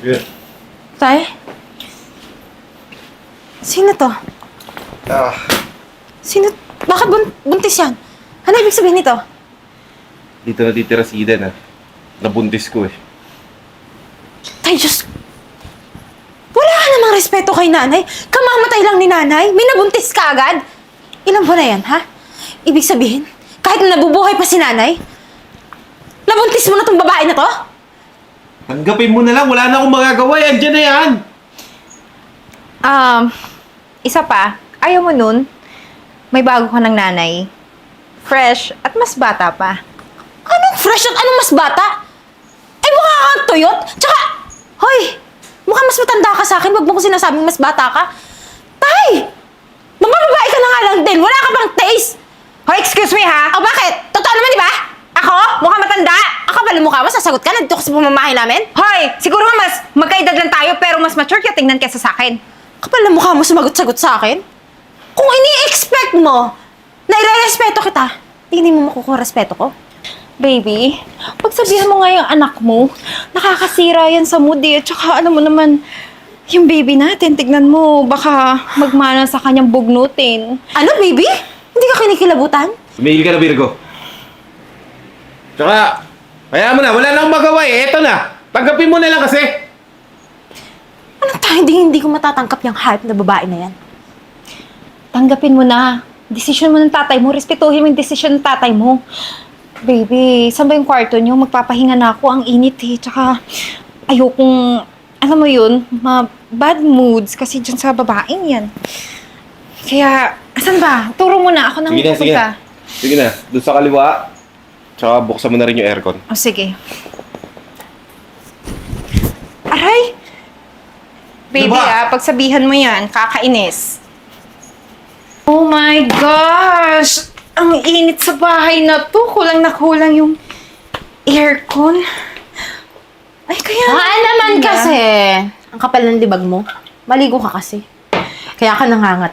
Good. Tay? Sino to? Ah, Sino? Bakit bun- buntis yan? Ano ibig sabihin nito? dito natitira si Eden ah. Nabuntis ko eh. Tay, Diyos. Wala ka namang respeto kay nanay. Kamamatay lang ni nanay. May nabuntis ka agad. Ilan buwan na yan, ha? Ibig sabihin, kahit na nabubuhay pa si nanay, nabuntis mo na tong babae na to? Tanggapin mo na lang, wala na akong magagawa eh. Andiyan na yan. Um, isa pa, ayaw mo nun, may bago ka ng nanay. Fresh at mas bata pa. Anong fresh at anong mas bata? Eh, mukha kang tuyot. Tsaka, hoy, mukhang mas matanda ka sa akin. Huwag mo ko sinasabing mas bata ka. Tay! Mamababae ka na nga lang din. Wala ka bang taste? Hoy, excuse me ha! O bakit? Totoo naman, di ba? Ako? Mukhang matanda? Ako pala mukha mo, sasagot ka. Nandito ka sa pamamahay namin. Hoy, siguro nga mas magkaedad lang tayo pero mas mature ka tingnan kesa sa akin. Kapal na mukha mo sumagot-sagot sa akin. Kung ini-expect mo na ire-respeto kita, hindi mo makukuha respeto ko. Baby, pagsabihan mo nga yung anak mo, nakakasira yan sa mood eh. Tsaka alam mo naman, yung baby natin, tignan mo, baka magmana sa kanyang bugnutin. Ano, baby? Hindi ka kinikilabutan? Tumigil ka na, Virgo. Tsaka, kaya mo na, wala na akong magawa eh. Eto na. Tanggapin mo na lang kasi. Anong tayo? Hindi, hindi ko matatangkap yung hype na babae na yan. Tanggapin mo na. Desisyon mo ng tatay mo. Respetuhin mo yung desisyon ng tatay mo. Baby, saan ba yung kwarto niyo? Magpapahinga na ako. Ang init eh. Tsaka, ayokong, alam mo yun, ma bad moods kasi dyan sa babaeng yan. Kaya, asan ba? Turo mo na. Ako nang Sige na, sige na. Sige na, doon sa kaliwa. Tsaka buksan mo na rin yung aircon. O, sige. Aray! Baby, Ano ba? ah, pagsabihan mo yan, kakainis. Oh my gosh! Ang init sa bahay na to. Kulang na kulang yung aircon. Ay, kaya... Ah, naman kasi. Ang kapal ng libag mo. Maligo ka kasi. Kaya ka nangangat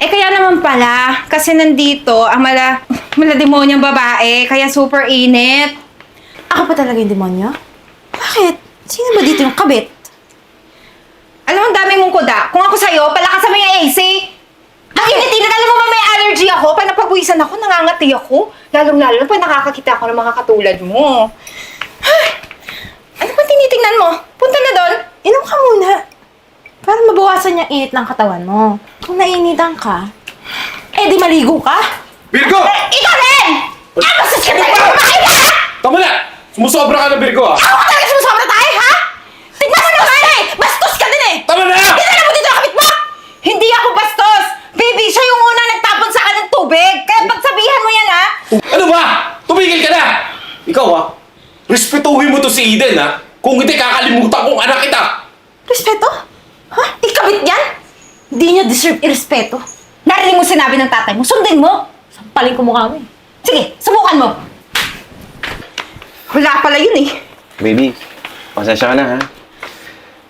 eh. Kaya naman pala, kasi nandito, ang mala, mala demonyang babae, kaya super init. Ako pa talaga yung demonyo? Bakit? Sino ba dito yung kabit? Alam mo, ang dami mong kuda. Kung ako sa'yo, palakasan mo yung AC. Ang init-init, alam mo ba may allergy ako? Pag napagwisan ako, nangangati ako. Lalong-lalo na pag nakakakita ako ng mga katulad mo. Ay, ano ba tinitingnan mo? Punta na doon. Inom ka muna. Para mabawasan yung init ng katawan mo. Kung nainitan ka, eh di maligo ka. Virgo! Ikaw rin! Ah, basta ka tayo! Kumain ka! Tama na! Sumusobra ka na, Virgo ah! Ako ka talaga sumusobra tayo, ha? Tignan mo naman eh! Bastos ka din eh! Tama na! Dinala mo dito ang kapit mo! Hindi ako bastos! Baby, siya yung una nagtapon sa akin ng tubig. Kaya pagsabihan mo yan, ha? Ano ba? Tumigil ka na! Ikaw ah, respetuhin mo to si Eden ah. Kung hindi, kakalimutan kong anak kita! Respeto? Hindi niya deserve irespeto. Narinig mo sinabi ng tatay mo, sundin mo. Sampalin ko mukha mo eh. Sige, subukan mo. Wala pala yun eh. Baby, pasensya ka na ha.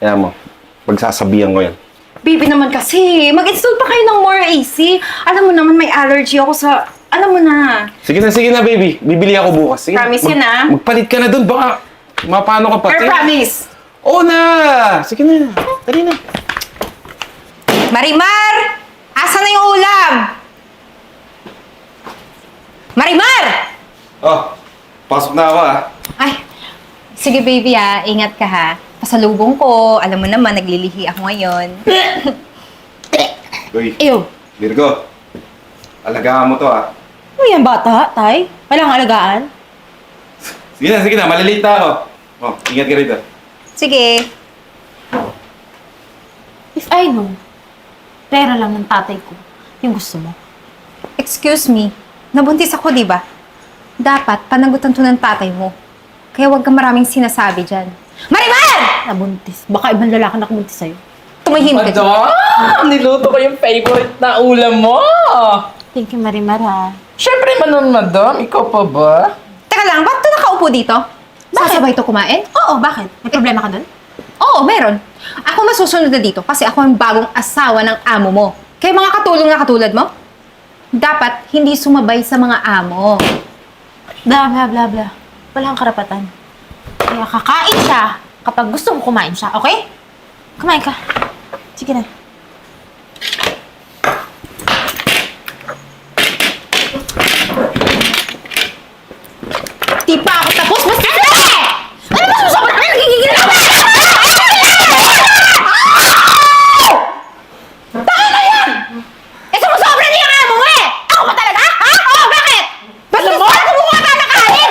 Kaya mo, pagsasabihan ko yan. Baby naman kasi, mag-install pa kayo ng more AC. Alam mo naman may allergy ako sa... Alam mo na. Sige na, sige na baby. Bibili ako bukas. Sige, Promise yun, ah. Magpalit ka na dun, baka mapano ka pa. Or promise. Oo na! Sige na, dali na. Marimar! Asa na yung ulam? Marimar! Oh, pasok na ako ah. Ay, sige baby ah, ingat ka ha. Pasalubong ko, alam mo naman, naglilihi ako ngayon. Uy, Ew. Virgo. Alagaan mo to ah. Ano yan, bata, tay? Walang alagaan? Sige na, sige na. Malilate na ako. Oh, ingat ka rito. Sige. If I know, pera lang ng tatay ko yung gusto mo. Excuse me, nabuntis ako, di ba? Dapat, panagutan to ng tatay mo. Kaya huwag ka maraming sinasabi dyan. Marimar! Nabuntis. Baka ibang lalaki na kumuntis sa'yo. Tumahimik ka dyan. Madam! Niluto ko yung favorite na ulam mo! Thank you, Marimar, ha? Siyempre manon, madam. Ikaw pa ba? Teka lang, ba't ito nakaupo dito? Sasabay to kumain? Oo, bakit? May problema ka dun? Oo, meron. Ako masusunod na dito kasi ako ang bagong asawa ng amo mo. Kaya mga katulong na katulad mo, dapat hindi sumabay sa mga amo. Bla, bla, bla, bla. Walang karapatan. Kaya kakain siya kapag gusto mo kumain siya, okay? Kumain ka. Sige na. Di pa ako tapos, basta ano eh! Ano ba susobra ka? Nagigigil ako! Tama na yan! Eh, sumusobra niya yung amo mo eh! Ako ba talaga? Ha? Oo, bakit? Basta mo? Basta kumuha ka ng kain!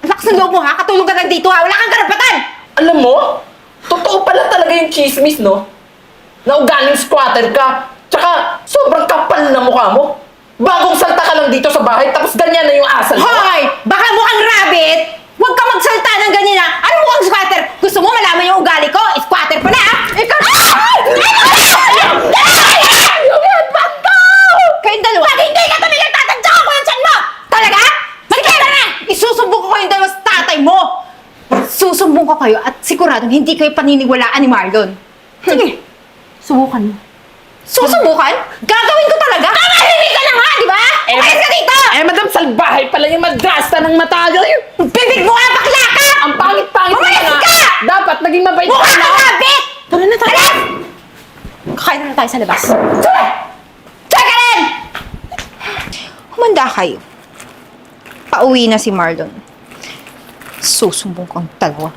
Ang lakas ng loob mo ha? Katulong ka lang dito ha? Wala kang karapatan! Alam mo, totoo pala talaga yung chismis, no? Na ugaling squatter ka. Tsaka, sobrang kapal na mukha mo. Bagong salta ka lang dito sa bahay, tapos ganyan na yung asal mo. Hoy! Baka mukhang rabbit! Huwag ka magsalta ng ganyan ha! Ano mukhang squatter? Gusto mo malaman yung ugali ko? Squatter pala ha? Ikaw na! Ba't ko? Kayong dalawa! Pag hindi ka tumigil, tatadya ko yung tiyan mo! Talaga? Sige na! Isusumbong ko kayong dalawa sa tatay mo! Susumbong ko kayo at siguradong hindi kayo paniniwalaan ni Marlon. Sige. Subukan mo. Susubukan? Gagawin ko talaga? Kamahimik ka na nga, di ba? Eh, Umayos ka dito! Eh, madam, salbahay pala yung madrasta ng matagal. Bibig mo nga, bakla ka! Ang pangit-pangit mo Umayos na ka! nga. Dapat maging mabait Mukha ka na. rabbit! Tara na tayo. Kakain na tayo sa labas. Tara! Tara rin! Humanda kayo. Pauwi na si Marlon. Susumbong ko ang dalawa.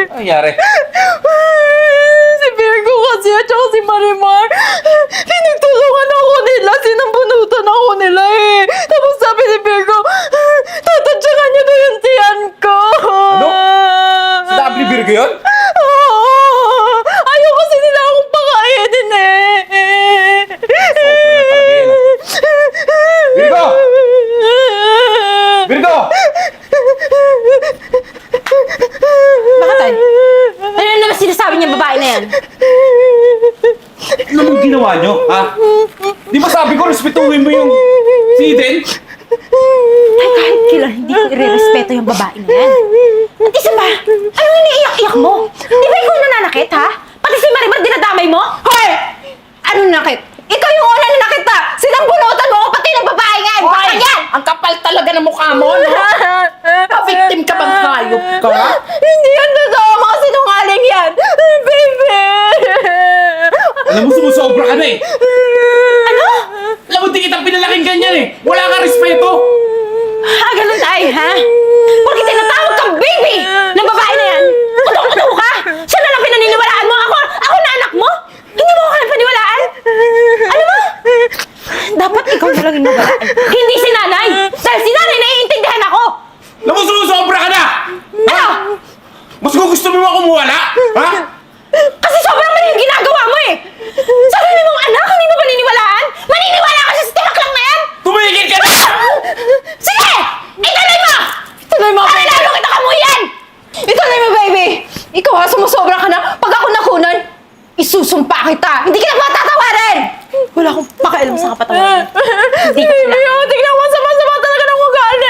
Ano nangyari? si Virgo kasi at saka si Marimar, pinagtulungan ako nila, sinambunutan ako nila eh. Tapos sabi ni Virgo, tatadyakan niya daw yung tiyan ko. Ano? Sa W Virgo yun? Oo. Ayaw kasi nila akong pakainin eh. Virgo! Virgo! Bakit tayo? Ano na naman sinasabi niya babae na yan? Ano mong ginawa nyo, ha? Di ba sabi ko, respetuhin mo yung si Eden? Ay, kahit kailan hindi ko i-respeto yung babae na yan. At isa pa, anong iniiyak-iyak mo? Di ba ikaw nananakit, ha? Pati si Marimar dinadamay mo? Hoy! Ano nakit? Ikaw yung una na nakita! Sinambunutan mo ako pati ng babae nga! Hoy! yan! Ang kapal talaga ng mukha mo, no? Pa-victim ka bang hayop ka? Hindi yan totoo, mga sinungaling yan. Baby! Alam mo, sumusobra ka na eh. Ano? Alam mo, di kitang pinalaking ganyan eh. Wala kang respeto. Ah, ganun tayo, ha? Porque tinatawag kang baby ng babae na yan! Kutok-kutok ka! Siya na lang pinaniniwalaan mo! Ako, ako na anak mo! Hindi mo ako kaya paniwalaan! Ano mo? Dapat ikaw na lang yung nawalaan. Hindi si nanay! Dahil si nanay naiintindihan ako! Alam mo, sumusobra ka na. Ano? Mas gusto mo ako kumuwala? Ha? Kasi sobrang mali yung ginagawa mo eh! Sarili mong anak, hindi mo paniniwalaan? Maniniwala ka siya sa tinaklang na yan? Tumigil ka na! Sige! Ituloy mo! Ituloy mo! Para lalo kita kamuyan! Ituloy mo, baby! Ikaw ha, sumusobra ka na. Pag ako nakunan, isusumpa kita. Hindi kita matatawarin! Wala akong pakialam sa kapatawaran. Hindi ko Baby, sila. oh, tignan mo, sama-sama talaga ng ugali.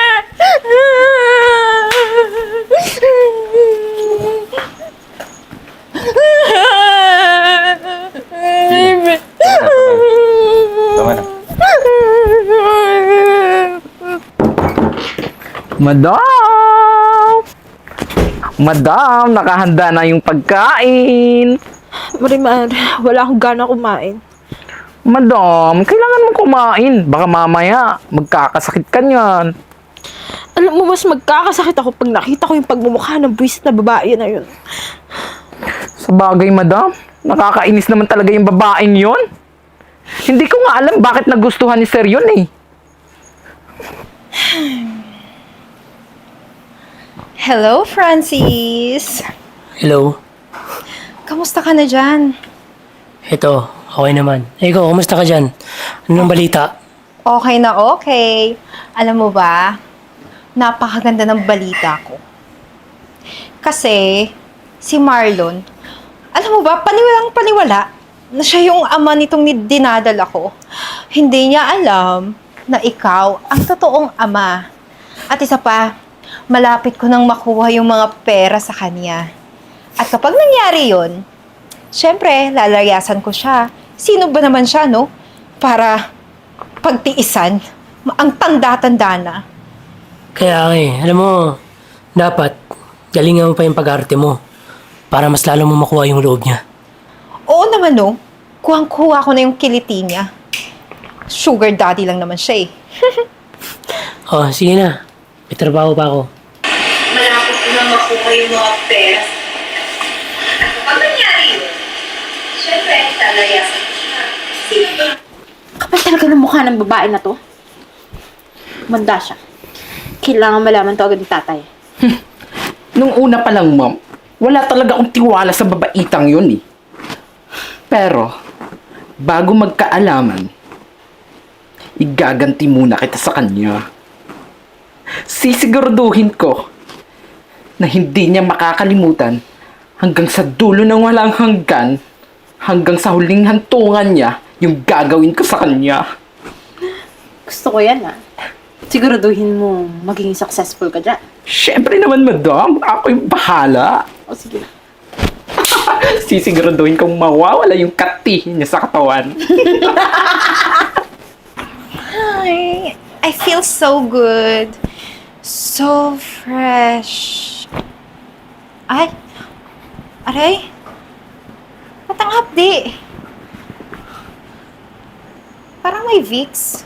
Baby. Tama na. Madam! Madam, nakahanda na yung pagkain. Marimar, wala akong gana kumain. Madam, kailangan mo kumain. Baka mamaya, magkakasakit ka niyan. Alam mo, mas magkakasakit ako pag nakita ko yung pagmumukha ng buwisit na babae na yun. Sa bagay, madam, nakakainis naman talaga yung babaeng yon. Hindi ko nga alam bakit nagustuhan ni Sir yun eh. Hello, Francis. Hello. Kamusta ka na dyan? Ito, okay naman. Eh, ikaw, kumusta ka dyan? Anong balita? Okay na okay. Alam mo ba, napakaganda ng balita ko. Kasi, si Marlon, alam mo ba, paniwalang paniwala na siya yung ama nitong ni- dinadala ko. Hindi niya alam na ikaw ang totoong ama. At isa pa, malapit ko nang makuha yung mga pera sa kanya. At kapag nangyari yon, Siyempre, lalayasan ko siya. Sino ba naman siya, no? Para pagtiisan. Ang tanda-tanda na. Kaya eh, alam mo, dapat galingan mo pa yung pag-arte mo para mas lalo mo makuha yung loob niya. Oo naman, no? Kuhang-kuha ko na yung kiliti niya. Sugar daddy lang naman siya eh. Oh, sige na. May trabaho pa ako. Malapit ko na makuha yung mga pera. Kapag nangyari yun, syempre, lalayasan ko siya. Sino ba? Kapal talaga ng mukha ng babae na to. Manda siya. Kailangan malaman to agad ni tatay. Nung una pa lang, ma'am, wala talaga akong tiwala sa babaitang yun eh. Pero, bago magkaalaman, igaganti muna kita sa kanya. Sisiguraduhin ko na hindi niya makakalimutan hanggang sa dulo ng walang hanggan, hanggang sa huling hantungan niya, yung gagawin ko sa kanya. Gusto ko yan ah. Siguraduhin mo magiging successful ka dyan. Siyempre naman, madam, ako yung bahala. O sige. Sisiguraduhin kong mawawala yung katihin niya sa katawan. Ay, I feel so good. So fresh. Ay, aray. Ba't ang hapdi? Parang may Vicks.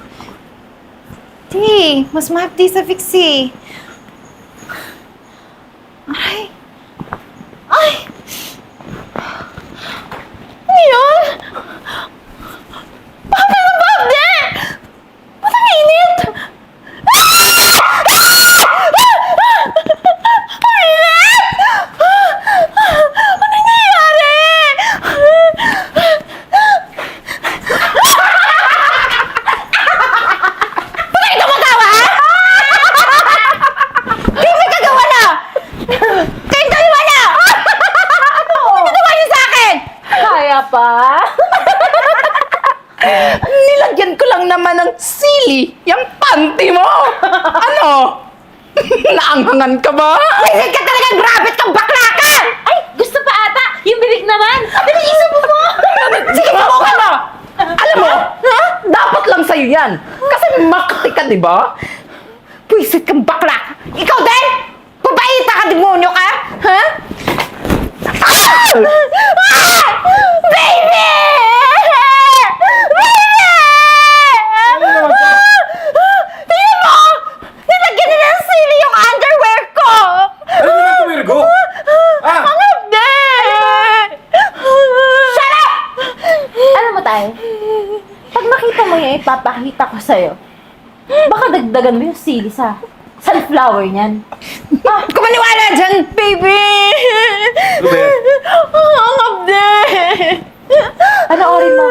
Di, mas mahapdi sa Vicks eh. Aray. Ay! Ano yun? Bakit ang hapdi? Ba't ang init? Ano nangyayari? Bakit ito magawa? Kayo may kagawa na! Kayong dalawa na! Ano? Ginawa niyo sa akin? Kaya pa? Nilagyan ko lang naman sili yung panty mo! Ano? Naanghangan ka ba? Wisit ka talaga! Grabe kang bakla ka! Ay, gusto pa ata! Yung bibig naman! Dali, isa mo mo! Sige mo ka na! Alam mo, ha? dapat lang sa'yo yan. Kasi makti ka, di ba? Wisit kang bakla! Ikaw din! Babaita ka, demonyo ka! Ha? Ah! Ah! Baby! Baby! Tingnan mo! Nilagyan nila ng sili yung underwear ko! Ano naman ito, Virgo? Ah! Ang hapde! Shut up! Alam mo tayo, pag makita mo yung ipapakita ko sa'yo, baka dagdagan mo yung sili sa sunflower niyan. Ah, kumaniwala dyan, baby! Ano ba yan? Ang hapde! Ano orin mo?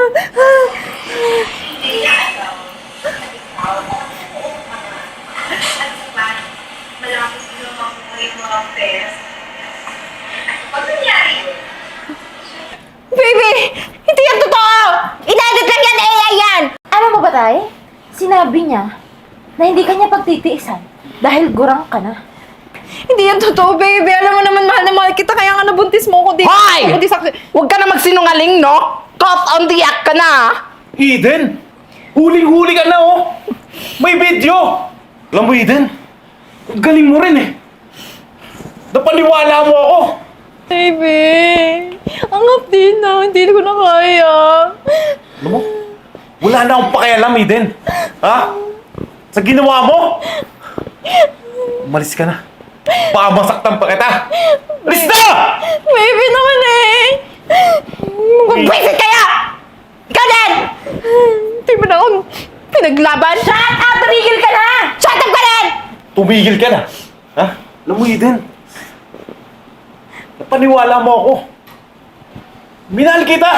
At saka, malapit ko na makuha yung mga pera. At kapag nangyari yun, Baby! Hindi yan totoo! Inedit lang yan, AI yan! Alam mo ba tayo? Sinabi niya na hindi kanya pagtitiisan dahil gurang ka na. Hindi yan totoo, baby. Alam mo naman, mahal na mahal kita, kaya nga nabuntis mo ko dito. Hoy! Nabuntis ako. Huwag ka na magsinungaling, no? Caught on the act ka na, ah. Eden! Huling-huli ka na, oh! May video! Alam mo, Eden, ang galing mo rin eh. Napaniwala mo ako. Baby! Ang hapdi na, hindi ko na kaya. Alam mo, wala na akong pakialam, Eden. Ha? Sa ginawa mo? Umalis ka na. Baka masaktan pa kita. Alis na! Baby naman eh! Magwisit kaya! Ikaw din! Hindi mo na akong pinaglaban. Shut up! Tumigil ka na! Shut up ka din! Tumigil ka na. Ha? Alam mo, Eden, napaniwala mo ako. Minahal kita!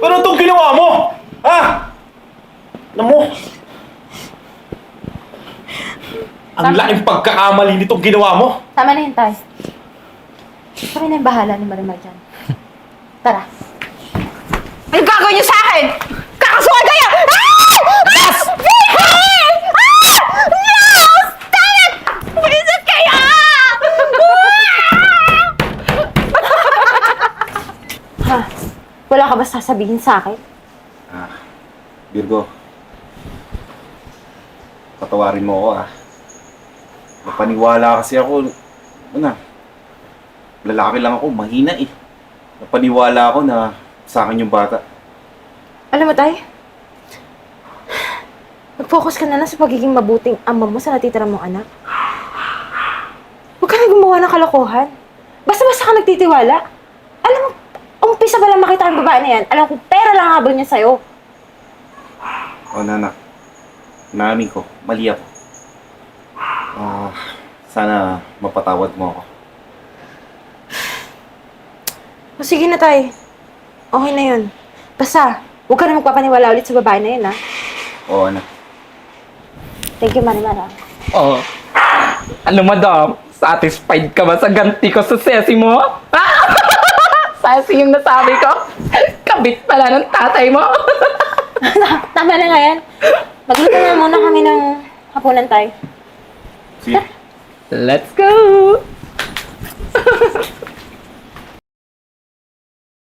Pero itong ginawa mo, ha? Alam mo, ang laking pagkakamali nitong ginawa mo. Tama na yun, Tay. Kami na yung bahala ni Marimar dyan. Tara. Ano gagawin niyo sa akin? Kakasuhan kayo! Ah! Yes! Ah! No! Stop it! Kayo! Ha? Wala ka ba sasabihin sa akin? Ah, Virgo. Patawarin mo ako ah. Napaniwala kasi ako. Ano na? Lalaki lang ako, mahina eh. Napaniwala ako na sa akin yung bata. Alam mo, Tay? Mag-focus ka na lang sa pagiging mabuting ama mo sa natitira mong anak. Huwag ka na gumawa ng kalokohan. Basta-basta ka nagtitiwala. Alam mo, umpisa pa lang makita ang babae na yan, alam ko pera lang habol niya sa'yo. O nanak, namin ko, mali ako. Ah, sana mapatawad mo ako. O sige na, Tay. Okay na yun. Basta, huwag ka na magpapaniwala ulit sa babae na yan, ha? Oo anak. Thank you, Marimara. Oh. Ano, madam? Satisfied ka ba sa ganti ko sa sesi mo? Ah! Sesi yung nasabi ko. Kabit pala ng tatay mo. Tama na nga yan. Magluto na muna kami ng hapunan, Tay. Let's go!